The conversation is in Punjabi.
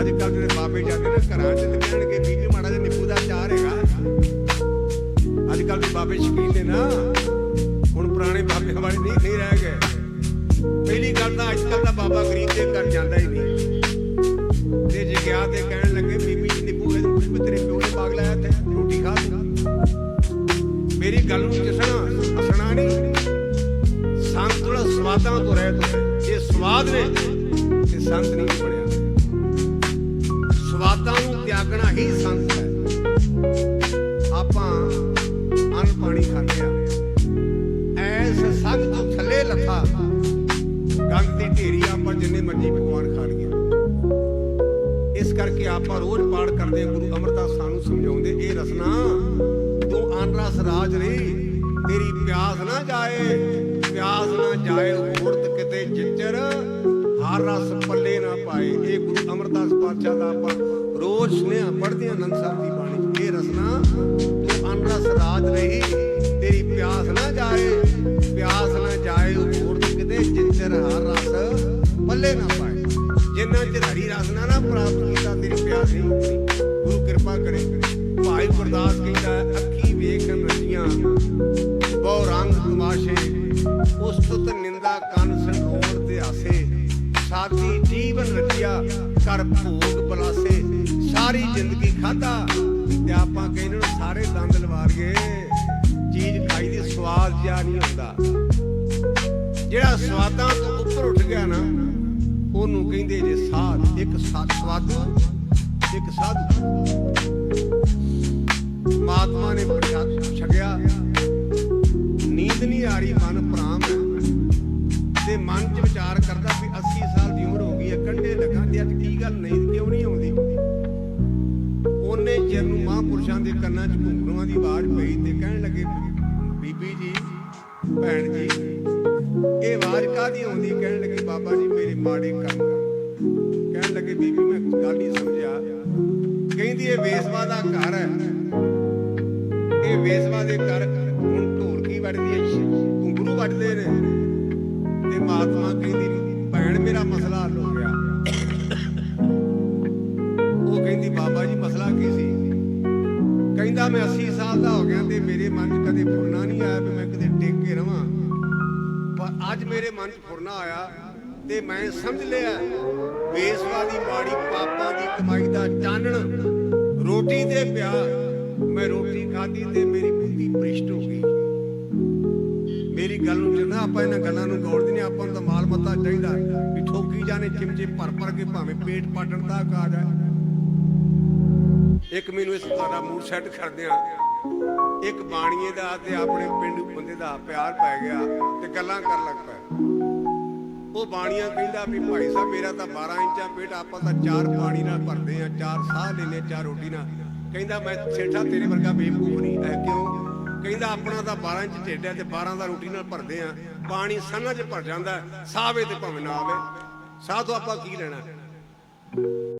ਅੱਜ ਕੱਲ ਜਿਹੜੇ ਬਾਬੇ ਜਾਂਦੇ ਨੇ, ਘਰਾਂ 'ਚ ਤੇ ਕਹਿਣਗੇ ਬੀਬੀ ਮਾੜਾ ਜਿਹਾ ਨਿੰਬੂ ਦਾ ਚਾਰ ਹੈਗਾ ਅੱਜ ਕੱਲ੍ਹ ਦੇ ਬਾਬੇ ਸ਼ਕੀਨ ਨੇ ਨਾ, ਹੁਣ ਪੁਰਾਣੇ ਬਾਬੇ ਵਾਲੇ ਨਹੀਂ ਨਹੀਂ ਰਹਿ ਗਏ। ਪਹਿਲੀ ਗੱਲ ਤਾਂ ਅੱਜ ਕੱਲ੍ਹ ਦਾ ਬਾਬਾ ਗਰੀਬ ਦੇ ਘਰ ਜਾਂਦਾ ਹੀ ਨਹੀਂ। ਤੇ ਜੇ ਗਿਆ ਤੇ ਕਹਿਣ ਲੱਗੇ, ਬੀਬੀ ਜੀ, ਨਿੰਬੂ ਹੈ ਕੁਝ ਤੇਰੇ ਪਿਓ ਨੇ ਬਾਗ ਲਾਇਆ ਤੇ ਰੋਟੀ ਖਾ ਮੇਰੀ ਗੱਲ ਨੂੰ ਜਸਣਾ, ਹਸਣਾ ਨਹੀਂ। ਸੰਤ ਥੋੜਾ ਸਵਾਦਾਂ ਤੋਂ ਰਹਿ ਤੋ। ਜੇ ਸਵਾਦ ਨੇ, ਤੇ ਸੰਤ ਨਹੀਂ ਬਣਿਆ। ਸਵਾਦਾਂ ਨੂੰ ਤਿਆਗਣਾ ਹੀ ਸੰਤ ਹੈ। ਆਪਾਂ ਅੰਨ ਪਾਣੀ ਖਾਂਦੇ ਆ। ਐਸ ਸੰਗ ਥੱਲੇ ਲੱਥਾ। ਗੰਗ ਦੀ ਢੇਰੀ ਆਪਾਂ ਜਿੰਨੇ ਮਰਜ਼ੀ ਪਕਵਾਨ ਖਾ ਲਈਏ ਇਸ ਕਰਕੇ ਆਪਾਂ ਰੋਜ਼ ਪਾਠ ਕਰਦੇ ਗੁਰੂ ਅਮਰਦਾਸ ਸਾਨੂੰ ਸਮਝਾਉਂਦੇ, ਇਹ ਰਸਨਾ ਤੂੰ ਅਨਰਸ ਰਾਜ ਰਹੀ ਤੇਰੀ ਪਿਆਸ ਨਾ ਜਾਏ, ਪਿਆਸ ਨਾ ਜਾਏ ਉੜਤ ਕਿਤੇ ਜਿੱਚਰ ਹਰ ਰਸ ਪੱਲੇ ਨਾ ਪਾਏ। ਇਹ ਗੁਰੂ ਅਮਰਦਾਸ ਪਾਤਸ਼ਾਹ ਦਾ ਆਪਾਂ ਰੋਜ਼ ਸੁਨੇਹਾ ਪੜ੍ਹਦੇ ਹਾਂ ਆਨੰਦ ਸਾਹਿਬ ਦੀ ਬਾਣੀ ਇਹ ਰਸਨਾ, ਤੂੰ ਅਨਰਸ ਰਾਜ ਰਹੀ, ਤੇਰੀ ਪਿਆਸ ਨਾ ਜਾਏ। ਪਿਆਸ ਨਾ ਜਾਏ ਉੜਤ ਕਿਤੇ ਜਿੱਚਰ ਹਰ ਰਸ ਪੱਲੇ ਨਾ ਪਾਏ। ਜਿੰਨਾ ਚਿਰ ਹਰੀ ਰਸ ਨਾ ਨਾ ਪ੍ਰਾਪਤ ਕੀਤਾ, ਤੇਰੀ ਪਿਆਸ ਨਹੀਂ ਗੁਰੂ ਕਿਰਪਾ ਕਰੇ। ਭਾਈ ਗੁਰਦਾਸ ਕਹਿੰਦਾ ਅੱਖੀ ਵੇਖਣ ਰਜੀਆਂ ਬਹੁ ਰੰਗ ਤਮਾਸ਼ੇ ਉਸਤਤ ਨਿੰਦਾ ਕੰਨ ਸਾਦੀ ਜੀਵਨ ਰਚਿਆ, ਕਰ ਭੋਗ ਬਲਾਸੇ, ਸਾਰੀ ਜ਼ਿੰਦਗੀ ਖਾਦਾ ਤੇ ਆਪਾਂ ਕਹਿੰਦੇ ਨੂੰ ਸਾਰੇ ਦੰਦ ਲਵਾਰ ਚੀਜ਼ ਖਾਈ ਦੀ ਸਵਾਦ ਜਿਆ ਨਹੀਂ ਹੁੰਦਾ। ਜਿਹੜਾ ਸਵਾਦਾਂ ਤੋਂ ਉੱਪਰ ਉੱਠ ਗਿਆ ਨਾ, ਉਹਨੂੰ ਕਹਿੰਦੇ ਜੇ ਸਾਧ, ਇੱਕ ਸਾਧ ਸਵਾਦੂ, ਇੱਕ ਸਾਧੂ। ਮਾਤਮਾ ਨੇ ਪ੍ਰਸ਼ਾਦ ਛਕਿਆ। ਨੀਂਦ ਨਹੀਂ ਆ ਰਹੀ, ਮਨ ਭਰਾਮ ਹੈ। ਤੇ ਮਨ ਚ ਵਿਚਾਰ ਕਰਦਾ ਗੱਲ ਨਹੀਂ ਕਿਉਂ ਨਹੀਂ ਆਉਂਦੀ? ਉਹਨੇ ਚਿਰ ਨੂੰ ਮਹਾਂਪੁਰਸ਼ਾਂ ਦੇ ਕੰਨਾਂ 'ਚ ਘੁੰਗਰੂਆਂ ਦੀ ਆਵਾਜ਼ ਪਈ ਤੇ ਕਹਿਣ ਲੱਗੇ, ਬੀਬੀ ਜੀ, ਭੈਣ ਜੀ, ਇਹ ਆਵਾਜ਼ ਕਾਦੀ ਆਉਂਦੀ? ਕਹਿਣ ਲੱਗੇ, ਬਾਬਾ ਜੀ, ਮੇਰੇ ਮਾੜੇ ਕੰਮ ਕਹਿਣ ਲੱਗੇ, ਬੀਬੀ, ਮੈਂ ਗੱਲ ਨਹੀਂ ਸਮਝਿਆ। ਕਹਿੰਦੀ, ਇਹ ਵੇਸਵਾ ਦਾ ਘਰ ਹੈ। ਇਹ ਵੇਸਵਾ ਦੇ ਘਰ ਹੁਣ ਢੋਲਕੀ ਵੱਜਦੀ ਹੈ? ਘੁੰਗਰੂ ਵੱਜਦੇ ਨੇ। ਤੇ ਮਾਤਮਾ ਕਹਿੰਦੀ, ਭੈਣ, ਮੇਰਾ ਮਸਲਾ ਹੱਲ ਹੋ ਗਿਆ। ਕਹਿੰਦੀ ਬਾਬਾ ਜੀ ਮਸਲਾ ਕੀ ਸੀ? ਕਹਿੰਦਾ ਮੈਂ 80 ਸਾਲ ਦਾ ਹੋ ਗਿਆ ਤੇ ਮੇਰੇ ਮਨ 'ਚ ਕਦੇ ਫੁਰਨਾ ਨਹੀਂ ਆਇਆ ਵੀ ਮੈਂ ਕਦੇ ਟਿਕ ਕੇ ਰਵਾਂ। ਪਰ ਅੱਜ ਮੇਰੇ ਮਨ 'ਚ ਫੁਰਨਾ ਆਇਆ ਤੇ ਮੈਂ ਸਮਝ ਲਿਆ ਵੇਸਵਾ ਦੀ ਮਾੜੀ ਪਾਪਾਂ ਦੀ ਕਮਾਈ ਦਾ ਚਾਨਣ। ਰੋਟੀ ਤੇ ਪਿਆ ਮੈਂ ਰੋਟੀ ਖਾਧੀ ਤੇ ਮੇਰੀ ਬੁੱਧੀ ਭ੍ਰਿਸ਼ਟ ਹੋ ਗਈ। ਮੇਰੀ ਗੱਲ ਨੂੰ ਜਿਹੜਾ ਆਪਾਂ ਇਹਨਾਂ ਗੱਲਾਂ ਨੂੰ ਗੌੜਦੇ ਨੇ ਆਪਾਂ ਨੂੰ ਤਾਂ ਮਾਲ ਮੱਤਾ ਚਾਹੀਦਾ ਵੀ ਠੋਕੀ ਜਾਣੇ, ਚਿਮਚੇ ਭਰ ਭਰ ਕੇ ਭਾਵੇਂ ਪੇਟ ਪਾਟਣ ਦਾ ਆ ਹੈ। ਇੱਕ ਮੈਨੂੰ ਇਸ ਤੁਹਾਡਾ ਮੂਡ ਸੈੱਟ ਕਰਦੇ ਆ। ਇੱਕ ਬਾਣੀਏ ਦਾ ਤੇ ਆਪਣੇ ਪਿੰਡ ਬੰਦੇ ਦਾ ਪਿਆਰ ਪੈ ਗਿਆ ਤੇ ਗੱਲਾਂ ਕਰਨ ਲੱਗ ਪਿਆ। ਉਹ ਬਾਣੀਆਂ ਕਹਿੰਦਾ ਵੀ ਭਾਈ ਸਾਹਿਬ ਮੇਰਾ ਤਾਂ 12 ਇੰਚਾਂ ਪੇਟ ਆਪਾਂ ਤਾਂ ਚਾਰ ਪਾਣੀ ਨਾਲ ਭਰਦੇ ਆ ਚਾਰ ਸਾਹ ਲੈਨੇ ਚਾਰ ਰੋਟੀ ਨਾਲ। ਕਹਿੰਦਾ ਮੈਂ ਸੇਠਾ ਤੇਰੇ ਵਰਗਾ ਬੇਵਕੂਫ ਨਹੀਂ ਐ ਕਿਉਂ? ਕਹਿੰਦਾ ਆਪਣਾ ਤਾਂ 12 ਇੰਚ ਢਿੱਡ ਹੈ ਤੇ 12 ਦਾ ਰੋਟੀ ਨਾਲ ਭਰਦੇ ਆ। ਪਾਣੀ ਸੰਨਾਂ 'ਚ ਭਰ ਜਾਂਦਾ ਹੈ, ਸਾਹ ਵੇ ਤੇ ਭਾਵੇਂ ਨਾ ਆਵੇ। ਸਾਹ ਤੋਂ ਆਪਾਂ ਕੀ ਲੈਣਾ?